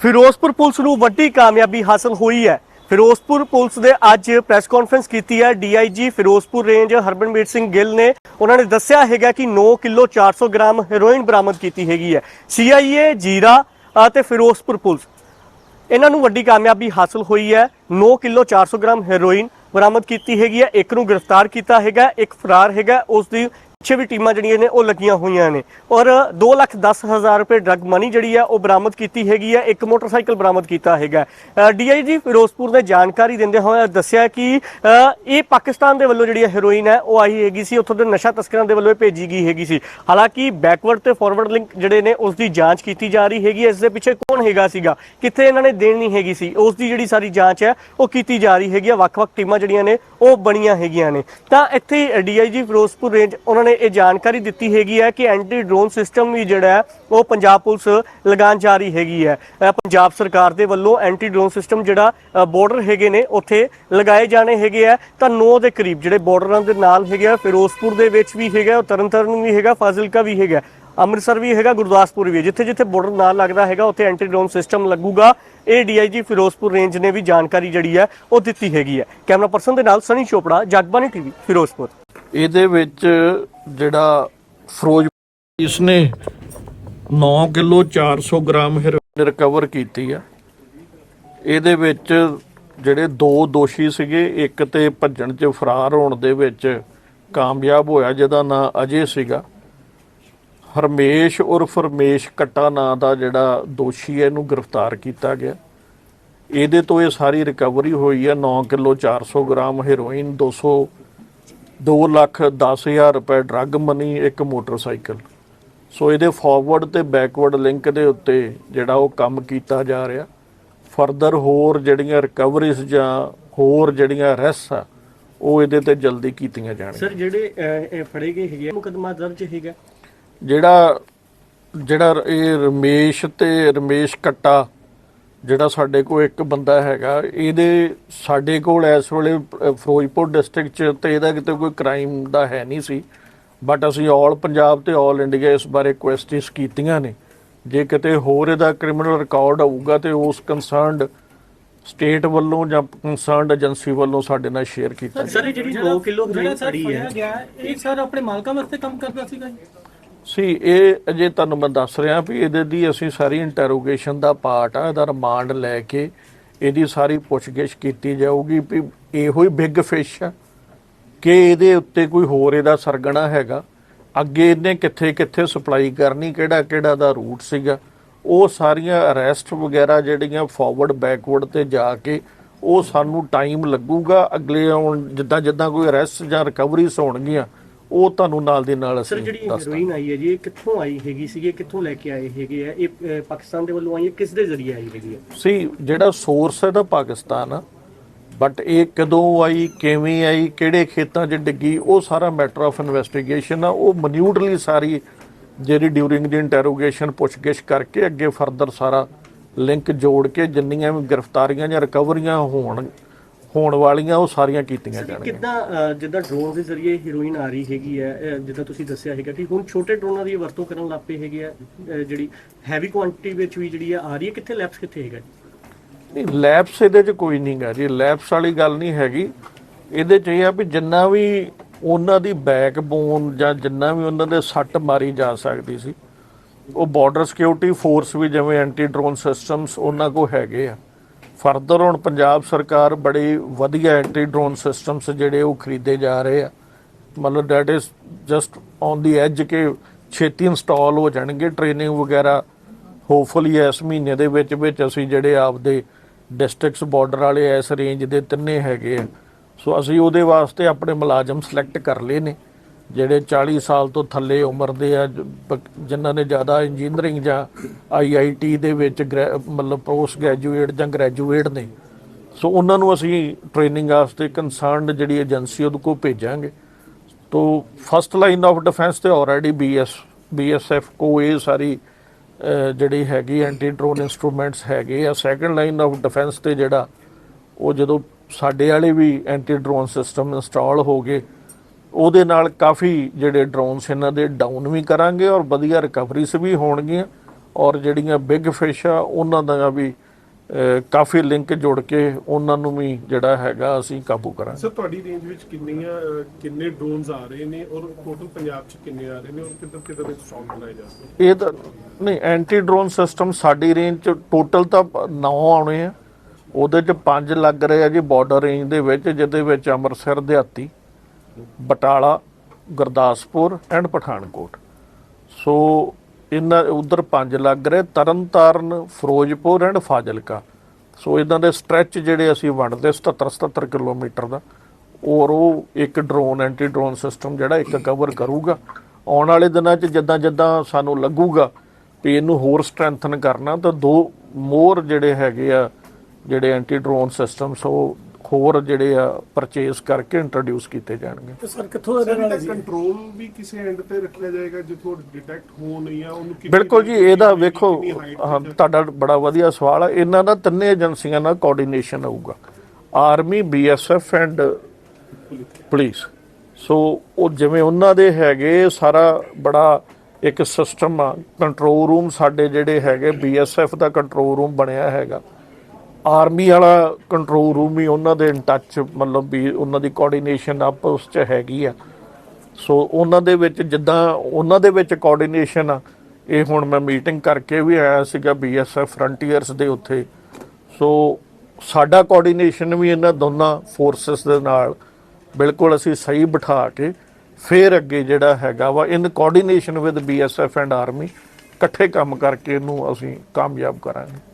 Firozpur police ਨੂੰ ਵੱਡੀ ਕਾਮਯਾਬੀ ਹਾਸਲ ਹੋਈ ਹੈ। ਫਿਰੋਜ਼ਪੁਰ ਪੁਲਿਸ ਦੇ ਅੱਜ ਪ੍ਰੈਸ ਕਾਨਫਰੰਸ ਕੀਤੀ ਹੈ। ਡੀਆਈਜੀ ਫਿਰੋਜ਼ਪੁਰ ਰੇਂਜ ਹਰਮਨਵੀਰ ਸਿੰਘ ਗਿੱਲ ਨੇ ਉਹਨਾਂ ਨੇ ਦੱਸਿਆ ਹੈਗਾ ਕਿ 9 ਕਿਲੋ 400 ਗ੍ਰਾਮ ਹੈਰੋਇਨ ਬਰਾਮਦ ਕੀਤੀ ਹੈਗੀ ਹੈ। ਸੀਆਈਏ, ਜੀਰਾ ਅਤੇ ਫਿਰੋਜ਼ਪੁਰ ਪੁਲਿਸ। ਇਹਨਾਂ ਨੂੰ ਵੱਡੀ ਕਾਮਯਾਬੀ ਹਾਸਲ ਹੋਈ ਹੈ। 9 ਕਿਲੋ 400 ਗ੍ਰਾਮ ਹੈਰੋਇਨ ਬਰਾਮਦ ਕੀਤੀ ਹੈਗੀ ਹੈ। ਇੱਕ ਨੂੰ ਗ੍ਰਿਫਤਾਰ ਕੀਤਾ ਹੈਗਾ, ਇੱਕ ਫਰਾਰ ਹੈਗਾ। ਉਸ ਦੀ ਪਿੱਛੇ ਵੀ ਟੀਮਾਂ ਜਿਹੜੀਆਂ ਨੇ ਉਹ ਲੱਗੀਆਂ ਹੋਈਆਂ ਨੇ। ਔਰ 2 ਲੱਖ 10 ਹਜ਼ਾਰ ਰੁਪਏ ਡਰਗ ਮਨੀ ਜਿਹੜੀ ਹੈ ਉਹ ਬਰਾਮਦ ਕੀਤੀ ਹੈਗੀ ਹੈ। ਇੱਕ ਮੋਟਰਸਾਈਕਲ ਬਰਾਮਦ ਕੀਤਾ ਹੈਗਾ ਡੀਆਈਜੀ ਫਿਰੋਜ਼ਪੁਰ ਨੇ ਜਾਣਕਾਰੀ ਦਿੰਦੇ ਹੋਏ ਦੱਸਿਆ ਕਿ ਇਹ ਪਾਕਿਸਤਾਨ ਦੇ ਵੱਲੋਂ ਜਿਹੜੀ ਹੈਰੋਇਨ ਹੈ, ਉਹ ਆਈ ਹੈਗੀ ਸੀ। ਉੱਥੋਂ ਦੇ ਨਸ਼ਾ ਤਸਕਰਾਂ ਦੇ ਵੱਲੋਂ ਭੇਜੀ ਗਈ ਹੈਗੀ ਸੀ। ਹਾਲਾਂਕਿ ਬੈਕਵਰਡ ਤੇ ਫਾਰਵਰਡ ਲਿੰਕ ਜਿਹੜੇ ਨੇ, ਉਸ ਦੀ ਜਾਂਚ ਕੀਤੀ ਜਾ ਰਹੀ ਹੈਗੀ ਇਸ ਦੇ ਪਿੱਛੇ ਕੌਣ ਹੈਗਾ ਸੀਗਾ? ਕਿੱਥੇ ਇਹਨਾਂ ਨੇ ਦੇਣੀ ਹੈਗੀ ਸੀ। ਉਸ ਦੀ ਜਿਹੜੀ ਸਾਰੀ ਜਾਂਚ ਹੈ, ਉਹ ਕੀਤੀ ਜਾ ਰਹੀ ਹੈਗੀ ਹੈ। ਵੱਖ-ਵੱਖ ਟੀਮਾਂ ਜਿਹੜੀਆਂ ਨੇ, ਉਹ ਬਣੀਆਂ ਹੈਗੀਆਂ ਨੇ। ਤਾਂ ਇੱਥੇ ਡੀਆਈਜੀ ਫਿਰੋਜ਼ਪੁਰ ਰੇਂਜ, ਉਹਨਾਂ ਨੇ ਇਹ ਜਾਣਕਾਰੀ ਦਿੱਤੀ ਹੈਗੀ ਹੈ ਕਿ ਐਂਟੀ ਡਰੋਨ ਸਿਸਟਮ ਵੀ ਜਿਹੜਾ ਹੈ, ਉਹ ਪੰਜਾਬ ਪੁਲਿਸ ਲਗਾਉਣ ਜਾ ਰਹੀ ਹੈਗੀ ਹੈ। ਪੰਜਾਬ ਸਰਕਾਰ ਦੇ ਵੱਲੋਂ ਐਂਟੀ ਡਰੋਨ ਸਿਸਟਮ ਜਿਹੜਾ ਬਾਰਡਰ ਹੈਗੇ ਨੇ, ਉੱਥੇ ਲਗਾਏ ਜਾਣੇ ਹੈਗੇ ਆ ਤਾਂ 9 ਦੇ ਕਰੀਬ ਜਿਹੜੇ ਬਾਰਡਰਾਂ ਦੇ ਨਾਲ ਹੈਗੇ ਆ, ਫਿਰੋਜ਼ਪੁਰ ਦੇ ਵਿੱਚ ਵੀ ਹੈਗਾ, ਉਹ ਤਰਨਤਾਰਨ ਵੀ ਹੈਗਾ, ਫਾਜ਼ਿਲਕਾ ਵੀ ਹੈਗਾ। ਅੰਮ੍ਰਿਤਸਰ ਵੀ ਹੈਗਾ, ਗੁਰਦਾਸਪੁਰ ਵੀ ਹੈ। ਜਿੱਥੇ ਜਿੱਥੇ ਬਾਰਡਰ ਨਾਲ ਲੱਗਦਾ ਹੈਗਾ, ਉੱਥੇ ਐਂਟੀ ਡਰੋਨ ਸਿਸਟਮ ਲੱਗੂਗਾ। ਇਹ ਡੀਆਈਜੀ ਫਿਰੋਜ਼ਪੁਰ ਰੇਂਜ ਨੇ ਵੀ ਜਾਣਕਾਰੀ ਜਿਹੜੀ ਹੈ, ਉਹ ਦਿੱਤੀ ਹੈਗੀ ਹੈ। ਕੈਮਰਾ ਪਰਸਨ ਦੇ ਨਾਲ ਸਨੀ ਚੋਪੜਾ ਜਗਬਾਨੀ ਟੀਵੀ, ਫਿਰੋਜ਼ਪੁਰ। ਇਹਦੇ ਵਿੱਚ ਜਿਹੜਾ ਫਰੋਜ਼ ਇਸ ਨੇ 9 ਕਿਲੋ 400 ਗ੍ਰਾਮ ਹੈਰੋਇਨ ਰਿਕਵਰ ਕੀਤੀ ਆ। ਇਹਦੇ ਵਿੱਚ ਜਿਹੜੇ ਦੋ ਦੋਸ਼ੀ ਸੀਗੇ, ਇੱਕ ਤੇ ਭੱਜਣ 'ਚ ਫਰਾਰ ਹੋਣ ਦੇ ਵਿੱਚ ਕਾਮਯਾਬ ਹੋਇਆ, ਜਿਹਦਾ ਨਾਂ ਅਜੇ ਸੀਗਾ। ਹਰਮੇਸ਼ ਉਰਫ ਰਮੇਸ਼ ਕੱਟਾ ਨਾਂ ਦਾ ਜਿਹੜਾ ਦੋਸ਼ੀ ਹੈ, ਇਹਨੂੰ ਗ੍ਰਿਫਤਾਰ ਕੀਤਾ ਗਿਆ। ਇਹਦੇ ਤੋਂ ਇਹ ਸਾਰੀ ਰਿਕਵਰੀ ਹੋਈ ਹੈ 9 ਕਿਲੋ 400 ਗ੍ਰਾਮ ਹੈਰੋਇਨ 200 2 ਲੱਖ 10 ਹਜ਼ਾਰ ਰੁਪਏ ਡਰੱਗ ਮਨੀ ਇੱਕ ਮੋਟਰਸਾਈਕਲ। ਸੋ ਇਹਦੇ ਫਾਰਵਰਡ ਤੇ ਬੈਕਵਰਡ ਲਿੰਕ ਦੇ ਉੱਤੇ ਜਿਹੜਾ ਉਹ ਕੰਮ ਕੀਤਾ ਜਾ ਰਿਹਾ। ਫਰਦਰ ਹੋਰ ਜਿਹੜੀਆਂ ਰਿਕਵਰੀਜ਼ ਜਾਂ ਹੋਰ ਜਿਹੜੀਆਂ ਅਰੈਸਟ ਆ, ਉਹ ਇਹਦੇ ਤੇ ਜਲਦੀ ਕੀਤੀਆਂ ਜਾਣਗੀਆਂ। ਸਰ ਜਿਹੜੇ ਫੜੇ ਗਏ ਹੈਗੇ ਮੁਕਦਮਾ ਦਰਜ ਹੈਗਾ। ਜਿਹੜਾ ਜਿਹੜਾ ਇਹ ਰਮੇਸ਼ ਤੇ ਰਮੇਸ਼ ਕੱਟਾ ਜਿਹੜਾ ਸਾਡੇ ਕੋਲ ਇੱਕ ਬੰਦਾ ਹੈਗਾ ਇਹਦੇ ਸਾਡੇ ਕੋਲ ਇਸ ਵੇਲੇ ਫਿਰੋਜ਼ਪੁਰ ਡਿਸਟ੍ਰਿਕਟ ਚ ਤੇ ਇਹਦਾ ਕਿਤੇ ਕੋਈ ਕ੍ਰਾਈਮ ਦਾ ਹੈ ਨਹੀਂ ਸੀ। ਬਟ ਅਸੀਂ ਆਲ ਪੰਜਾਬ ਤੇ ਆਲ ਇੰਡੀਆ ਇਸ ਬਾਰੇ ਕੁਐਸਟਿਸ ਕੀਤੀਆਂ ਨੇ। ਜੇ ਕਿਤੇ ਹੋਰ ਇਹਦਾ ਕ੍ਰਿਮੀਨਲ ਰਿਕਾਰਡ ਹੋਊਗਾ ਤੇ ਉਸ ਕੰਸਰਨਡ ਸਟੇਟ ਵੱਲੋਂ ਜਾਂ ਕੰਸਰਨਡ ਏਜੰਸੀ ਵੱਲੋਂ ਸਾਡੇ ਨਾਲ ਸ਼ੇਅਰ ਕੀਤਾ ਸਰ ਇਹ ਜਿਹੜੀ 2 ਕਿਲੋ ਜਿਹੜਾ ਹੈਰੋਇਨ ਫੜੀ ਹੈ, ਇਹ ਸਰ ਆਪਣੇ ਮਾਲਕਾਂ ਵਾਸਤੇ ਕੰਮ ਕਰਦਾ ਸੀਗਾ ਜੀ। ਸੀ, ਇਹ ਅਜੇ ਤੁਹਾਨੂੰ ਮੈਂ ਦੱਸ ਰਿਹਾ ਵੀ ਇਹਦੇ ਦੀ ਅਸੀਂ ਸਾਰੀ ਇੰਟਰੋਗੇਸ਼ਨ ਦਾ ਪਾਰਟ ਆ, ਇਹਦਾ ਰਿਮਾਂਡ ਲੈ ਕੇ ਇਹਦੀ ਸਾਰੀ ਪੁੱਛਗਿੱਛ ਕੀਤੀ ਜਾਊਗੀ ਵੀ ਇਹੋ ਹੀ ਬਿਗ ਫਿਸ਼ ਆ ਕਿ ਇਹਦੇ ਉੱਤੇ ਕੋਈ ਹੋਰ ਇਹਦਾ ਸਰਗਣਾ ਹੈਗਾ। ਅੱਗੇ ਇਹਨੇ ਕਿੱਥੇ ਕਿੱਥੇ ਸਪਲਾਈ ਕਰਨੀ ਕਿਹੜਾ ਕਿਹੜਾ ਦਾ ਰੂਟ ਸੀਗਾ, ਉਹ ਸਾਰੀਆਂ ਅਰੈਸਟ ਵਗੈਰਾ ਜਿਹੜੀਆਂ ਫਾਰਵਰਡ ਬੈਕਵਰਡ ਤੇ ਜਾ ਕੇ ਉਹ ਸਾਨੂੰ ਟਾਈਮ ਲੱਗੂਗਾ। ਅਗਲੇ ਹੁਣ ਜਿੱਦਾਂ ਜਿੱਦਾਂ ਕੋਈ ਅਰੈਸਟ ਜਾਂ ਰਿਕਵਰੀਜ਼ ਹੋਣਗੀਆਂ ਉਹ ਤੁਹਾਨੂੰ ਨਾਲ ਦੀ ਨਾਲ ਸਰ ਅਸੀਂ ਜਿਹੜੀ ਦੱਸ ਹੈਰੋਇਨ ਆਈ ਹੈ ਜੀ ਇਹ ਕਿੱਥੋਂ ਆਈ ਹੈਗੀ ਸੀ ਇਹ ਕਿੱਥੋਂ ਲੈ ਕੇ ਆਏ ਹੈਗੇ ਆ? ਇਹ ਪਾਕਿਸਤਾਨ ਦੇ ਵੱਲੋਂ ਆਈ ਹੈ ਕਿਸ ਦੇ ਜ਼ਰੀਏ ਆਈ ਹੈਗੀ ਹੈ? ਸੀ ਜਿਹੜਾ ਸੋਰਸ ਹੈ ਦਾ ਪਾਕਿਸਤਾਨ ਆ ਬਟ ਇਹ ਕਦੋਂ ਆਈ ਕਿਵੇਂ ਆਈ ਕਿਹੜੇ ਖੇਤਾਂ 'ਚ ਡਿੱਗੀ ਉਹ ਸਾਰਾ ਮੈਟਰ ਆਫ ਇਨਵੈਸਟੀਗੇਸ਼ਨ ਆ। ਉਹ ਮਨਿਊਟਲੀ ਸਾਰੀ ਜਿਹੜੀ ਡਿਊਰਿੰਗ ਦੀ ਇੰਟਰੋਗੇਸ਼ਨ ਪੁੱਛਗਿੱਛ ਕਰਕੇ ਅੱਗੇ ਫਰਦਰ ਸਾਰਾ ਲਿੰਕ ਜੋੜ ਕੇ ਜਿੰਨੀਆਂ ਵੀ ਗ੍ਰਿਫਤਾਰੀਆਂ ਜਾਂ ਰਿਕਵਰੀਆਂ ਹੋਣ ਹੋਣ ਵਾਲੀਆਂ ਉਹ ਸਾਰੀਆਂ ਕੀਤੀਆਂ ਜਾਣਗੀਆਂ। ਕਿੱਦਾਂ ਜਿੱਦਾਂ ਡਰੋਨ ਦੇ ਜ਼ਰੀਏ ਹੀਰੋਇਨ ਆ ਰਹੀ ਹੈਗੀ ਹੈ ਜਿੱਦਾਂ ਤੁਸੀਂ ਦੱਸਿਆ ਹੈਗਾ ਕਿ ਹੁਣ ਛੋਟੇ ਡਰੋਨਾਂ ਦੀ ਵਰਤੋਂ ਕਰਨ ਲੱਗ ਪਏ ਹੈਗੇ ਆ ਜਿਹੜੀ ਹੈਵੀ ਕੁਆਂਟੀਟੀ ਵਿੱਚ ਵੀ ਜਿਹੜੀ ਆ ਰਹੀ ਹੈ ਕਿੱਥੇ ਲੈਪਸ ਕਿੱਥੇ ਹੈਗਾ ਜੀ? ਨਹੀਂ ਲੈਪਸ ਇਹਦੇ 'ਚ ਕੋਈ ਨਹੀਂਗਾ ਜੀ ਲੈਪਸ ਵਾਲੀ ਗੱਲ ਨਹੀਂ ਹੈਗੀ। ਇਹਦੇ 'ਚ ਇਹ ਆ ਵੀ ਜਿੰਨਾ ਵੀ ਉਹਨਾਂ ਦੀ ਬੈਕਬੋਨ ਜਾਂ ਜਿੰਨਾ ਵੀ ਉਹਨਾਂ ਦੇ ਸੱਟ ਮਾਰੀ ਜਾ ਸਕਦੀ ਸੀ ਉਹ ਬਾਰਡਰ ਸਿਕਿਉਰਿਟੀ ਫੋਰਸ ਵੀ ਜਿਵੇਂ ਐਂਟੀ ਡਰੋਨ ਸਿਸਟਮਸ ਉਹਨਾਂ ਕੋ ਹੈਗੇ ਆ। ਫਰਦਰ ਹੁਣ ਪੰਜਾਬ ਸਰਕਾਰ ਬੜੇ ਵਧੀਆ ਐਂਟੀ ਡਰੋਨ ਸਿਸਟਮਸ ਜਿਹੜੇ ਉਹ ਖਰੀਦੇ ਜਾ ਰਹੇ ਆ। ਮਤਲਬ that is just on the edge ਕਿ ਛੇਤੀ ਇੰਸਟਾਲ ਹੋ ਜਾਣਗੇ ਟ੍ਰੇਨਿੰਗ ਵਗੈਰਾ ਹੋਪਫੁਲੀ ਇਸ ਮਹੀਨੇ ਦੇ ਵਿੱਚ ਵਿੱਚ ਅਸੀਂ ਜਿਹੜੇ ਆਪਦੇ ਡਿਸਟ੍ਰਿਕਟਸ ਬਾਰਡਰ ਵਾਲੇ ਇਸ ਰੇਂਜ ਦੇ ਤਿੰਨੇ ਹੈਗੇ ਆ। ਸੋ ਅਸੀਂ ਉਹਦੇ ਵਾਸਤੇ ਆਪਣੇ ਮੁਲਾਜ਼ਮ ਸਿਲੈਕਟ ਕਰ ਲਏ ਨੇ। ਜਿਹੜੇ 40 ਸਾਲ ਤੋਂ ਥੱਲੇ ਉਮਰ ਦੇ ਆ, ਬ- ਜਿਨ੍ਹਾਂ ਨੇ ਜ਼ਿਆਦਾ ਇੰਜੀਨੀਅਰਿੰਗ ਜਾਂ ਆਈਆਈਟੀ ਦੇ ਵਿੱਚ ਗ੍ਰੈ- ਮਤਲਬ ਪੋਸਟ ਗ੍ਰੈਜੂਏਟ ਜਾਂ ਗ੍ਰੈਜੂਏਟ ਨੇ। ਸੋ ਉਹਨਾਂ ਨੂੰ ਅਸੀਂ ਟ੍ਰੇਨਿੰਗ ਵਾਸਤੇ ਕੰਸਰਨਡ ਜਿਹੜੀ ਏਜੰਸੀ ਉਹਦੇ ਕੋਲ ਭੇਜਾਂਗੇ। ਤੋ ਫਸਟ ਲਾਈਨ ਆਫ ਡਿਫੈਂਸ ਤੇ ਆਲਰੇਡੀ ਬੀਐਸ ਬੀਐਸਐਫ ਕੋ ਇਹ ਸਾਰੀ ਜਿਹੜੀ ਹੈਗੀ ਐਂਟੀ ਡਰੋਨ ਇਨਸਟਰੂਮੈਂਟਸ ਹੈਗੇ ਆ। ਸੈਕੰਡ ਲਾਈਨ ਆਫ ਡਿਫੈਂਸ ਤੇ ਜਿਹੜਾ, ਉਹ ਜਦੋਂ ਸਾਡੇ ਵਾਲੇ ਵੀ ਐਂਟੀ ਡਰੋਨ ਸਿਸਟਮ ਇੰਸਟਾਲ ਹੋ ਗਏ ਉਹਦੇ ਨਾਲ ਕਾਫੀ ਜਿਹੜੇ ਡਰੋਨਸ ਇਹਨਾਂ ਦੇ ਡਾਊਨ ਵੀ ਕਰਾਂਗੇ ਔਰ ਵਧੀਆ ਰਿਕਵਰੀਸ ਵੀ ਹੋਣਗੀਆਂ ਔਰ ਜਿਹੜੀਆਂ ਬਿਗ ਫਿਸ਼ ਆ ਉਹਨਾਂ ਦਾ ਵੀ ਕਾਫੀ ਲਿੰਕ ਜੁੜ ਕੇ ਉਹਨਾਂ ਨੂੰ ਵੀ ਜਿਹੜਾ ਹੈਗਾ ਅਸੀਂ ਕਾਬੂ ਕਰਾਂਗੇ। ਸਰ ਤੁਹਾਡੀ ਰੇਂਜ ਵਿੱਚ ਕਿੰਨੀਆਂ ਕਿੰਨੇ ਡਰੋਨਸ ਆ ਰਹੇ ਨੇ ਔਰ ਟੋਟਲ ਪੰਜਾਬ 'ਚ ਕਿੰਨੇ ਆ ਰਹੇ ਨੇ ਔਰ ਕਿੱਧਰ ਕਿੱਧਰ ਵਿੱਚ ਸਟਾਕ ਬਣਾਏ ਜਾ ਰਹੇ ਇਹ ਤਾਂ ਨਹੀਂ ਐਂਟੀ ਡਰੋਨ ਸਿਸਟਮ ਸਾਡੀ ਰੇਂਜ ਚ ਟੋਟਲ ਤਾਂ 9 ਆਉਣੇ ਆ। ਉਹਦੇ ਚ 5 ਲੱਗ ਰਹੇ ਆ ਜੀ ਬਾਰਡਰ ਰੇਂਜ ਦੇ ਵਿੱਚ ਜਿਹਦੇ ਵਿੱਚ ਅੰਮ੍ਰਿਤਸਰ ਦਿਹਾਤੀ ਬਟਾਲਾ, ਗੁਰਦਾਸਪੁਰ ਐਂਡ ਪਠਾਨਕੋਟ। ਸੋ ਇਹਨਾਂ ਉਧਰ ਪੰਜ ਲੱਗ ਰਹੇ, ਤਰਨਤਾਰਨ, ਫਿਰੋਜ਼ਪੁਰ ਐਂਡ ਫਾਜ਼ਿਲਕਾ। ਸੋ ਇਹਨਾਂ ਦੇ ਸਟ੍ਰੈਚ ਜਿਹੜੇ ਅਸੀਂ ਵੰਡਦੇ 77 77 ਕਿਲੋਮੀਟਰ ਦਾ। ਔਰ ਉਹ ਇੱਕ ਡਰੋਨ ਐਂਟੀ ਡਰੋਨ ਸਿਸਟਮ ਜਿਹੜਾ ਇੱਕ ਕਵਰ ਕਰੂਗਾ। ਆਉਣ ਵਾਲੇ ਦਿਨਾਂ 'ਚ ਜਿੱਦਾਂ ਜਿੱਦਾਂ ਸਾਨੂੰ ਲੱਗੂਗਾ ਵੀ ਇਹਨੂੰ ਹੋਰ ਸਟਰੈਂਥਨ ਕਰਨਾ, ਤਾਂ ਦੋ ਮੋਰ ਜਿਹੜੇ ਹੈਗੇ ਆ, ਜਿਹੜੇ ਐਂਟੀ ਡਰੋਨ ਸਿਸਟਮਸ ਉਹ ਹੋਰ ਜਿਹੜੇ ਆ ਪਰਚੇਸ ਕਰਕੇ ਇੰਟਰੋਡਿਊਸ ਕੀਤੇ ਜਾਣਗੇ। ਤੇ ਸਰ ਕਿੱਥੋਂ ਇਹਦੇ ਨਾਲ ਕੰਟਰੋਲ ਵੀ ਕਿਸੇ ਐਂਡ ਤੇ ਰੱਖਿਆ ਜਾਏਗਾ ਜਿੱਥੋਂ ਡਿਟੈਕਟ ਹੋਣ ਜਾਂ ਉਹਨੂੰ ਕਿੰਨੀ- ਬਿਲਕੁਲ ਜੀ ਇਹਦਾ ਵੇਖੋ ਹਾਂ, ਤੁਹਾਡਾ ਬੜਾ ਵਧੀਆ ਸਵਾਲ ਹੈ ਇਹਨਾਂ ਦਾ ਤਿੰਨੇ ਏਜੰਸੀਆਂ ਨਾਲ ਕੋਆਰਡੀਨੇਸ਼ਨ ਹੋਊਗਾ। Army BSF and police so ਉਹ ਜਿਵੇਂ ਉਹਨਾਂ ਦੇ ਹੈਗੇ ਸਾਰਾ ਬੜਾ ਇੱਕ ਸਿਸਟਮ ਆ। ਕੰਟਰੋਲ ਰੂਮ ਸਾਡੇ ਜਿਹੜੇ ਹੈਗੇ ਬੀਐਸਐਫ ਦਾ ਕੰਟਰੋਲ ਰੂਮ ਬਣਿਆ ਹੈਗਾ। ਆਰਮੀ ਵਾਲਾ ਕੰਟਰੋਲ ਰੂਮ ਵੀ ਉਹਨਾਂ ਦੇ ਇਨ ਟੱਚ ਮਤਲਬ ਵੀ ਉਹਨਾਂ ਦੀ ਕੋਆਰਡੀਨੇਸ਼ਨ ਆਪਸ ਚ ਹੈਗੀ ਆ। ਸੋ ਉਹਨਾਂ ਦੇ ਵਿੱਚ ਜਿੱਦਾਂ ਉਹਨਾਂ ਦੇ ਵਿੱਚ ਕੋਆਰਡੀਨੇਸ਼ਨ ਆ, ਇਹ ਹੁਣ ਮੈਂ ਮੀਟਿੰਗ ਕਰਕੇ ਵੀ ਆਇਆ ਸੀਗਾ ਬੀਐਸਐਫ ਫਰੰਟੀਅਰਸ ਦੇ ਉੱਥੇ। ਸੋ ਸਾਡਾ ਕੋਆਰਡੀਨੇਸ਼ਨ ਵੀ ਇਹਨਾਂ ਦੋਨਾਂ ਫੋਰਸਸ ਦੇ ਨਾਲ ਬਿਲਕੁਲ ਅਸੀਂ ਸਹੀ ਬਿਠਾ ਕੇ ਫੇਰ ਅੱਗੇ ਜਿਹੜਾ ਹੈਗਾ ਵਾ in coordination with BSF and army ਇਕੱਠੇ ਕੰਮ ਕਰਕੇ ਇਹਨੂੰ ਅਸੀਂ ਕਾਮਯਾਬ ਕਰਾਂਗੇ।